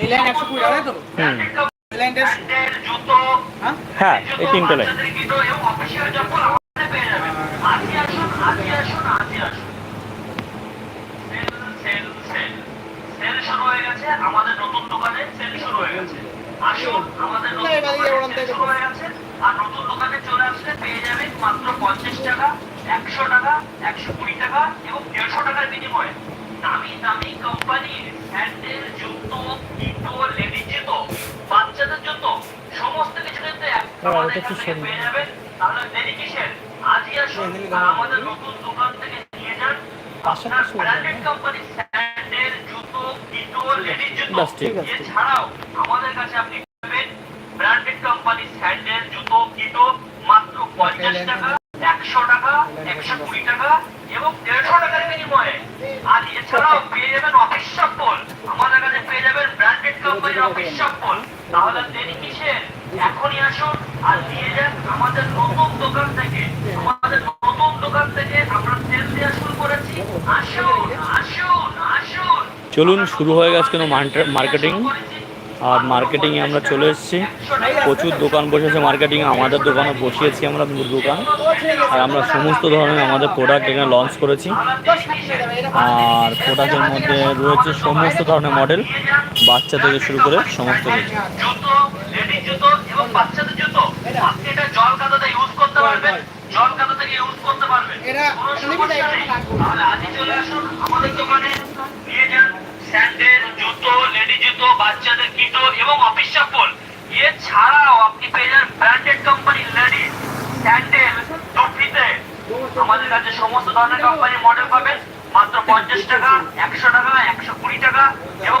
এই লাইন একশো কুড়ি টাকা তো? এই লাইনটা হ্যাঁ? হ্যাঁ এই তিনটে লাইন। আমাদের নতুন দোকানে সেল শুরু হয়ে গেছে। আসুন আমাদের নতুন শুরু হয়ে গেছে আর নতুন দোকানে চলে আসলে পেয়ে যাবেন মাত্র পঞ্চাশ টাকা একশো টাকা একশো কুড়ি টাকা এবং দেড়শো টাকার বিনিময়ে দামি দামি কোম্পানির স্যান্ডেল জুতো কিটো লেডিস জুতো বাচ্চাদের জন্য সমস্ত কিছু কিন্তু আমাদের এখান থেকে পেয়ে যাবেন। তাহলে দেরি কিসের? আজই আসুন আমাদের নতুন দোকান থেকে নিয়ে যান। আপনার ব্র্যান্ডেড কোম্পানি স্যান্ডেল জুতো কিটো লেডিস জুতো। বাস, ঠিক আছে। এছাড়াও আমাদের কাছে আপনি পাবেন ব্র্যান্ডেড কোম্পানি স্যান্ডেল জুতো কিটো মাত্র পঞ্চাশ টাকা একশো টাকা একশো কুড়ি টাকা এবং দেড়শো টাকার বিনিময়ে। আর কোম্পানির অফিস তাহলে দেরি কিসের? এখনই আসুন আর নিয়ে যান আমাদের নতুন দোকান থেকে। আমাদের নতুন দোকান থেকে আমরা সেল দেওয়া শুরু করেছি। আসুন আসুন আসুন। চলুন শুরু হয়ে গেছে কেন মার্কেটিং। আর মার্কেটিংয়ে আমরা চলে এসেছি। প্রচুর দোকান বসেছে মার্কেটিংয়ে আমাদের দোকানে বসিয়েছি আমরা দোকান। আর আমরা সমস্ত ধরনের আমাদের প্রোডাক্ট এখানে লঞ্চ করেছি। আর প্রোডাক্টের মধ্যে রয়েছে সমস্ত ধরনের মডেল বাচ্চা থেকে শুরু করে সমস্ত কিছু। জুতো লেডিস জুতো এবং বাচ্চাদের জুতো। আপনি এটা জল কাদাতে ইউজ করতে পারবেন জল কাদা থেকে ইউজ করতে পারবেন কোনো সমস্যা নেই। তাহলে আজই চলে আসুন আমাদের দোকানে নিয়ে যান স্যান্ডেল জুতো লেডি জুতো বাচ্চাদের কিটো এবং অফিস চপ্পল। এছাড়াও আপনি পেয়ে যান ব্র্যান্ডেড কোম্পানি লেডিস স্যান্ডেল টুপিতে। আমাদের কাছে সমস্ত ধরনের কোম্পানির মডেল পাবেন মাত্র পঞ্চাশ টাকা একশো টাকা একশো কুড়ি টাকা এবং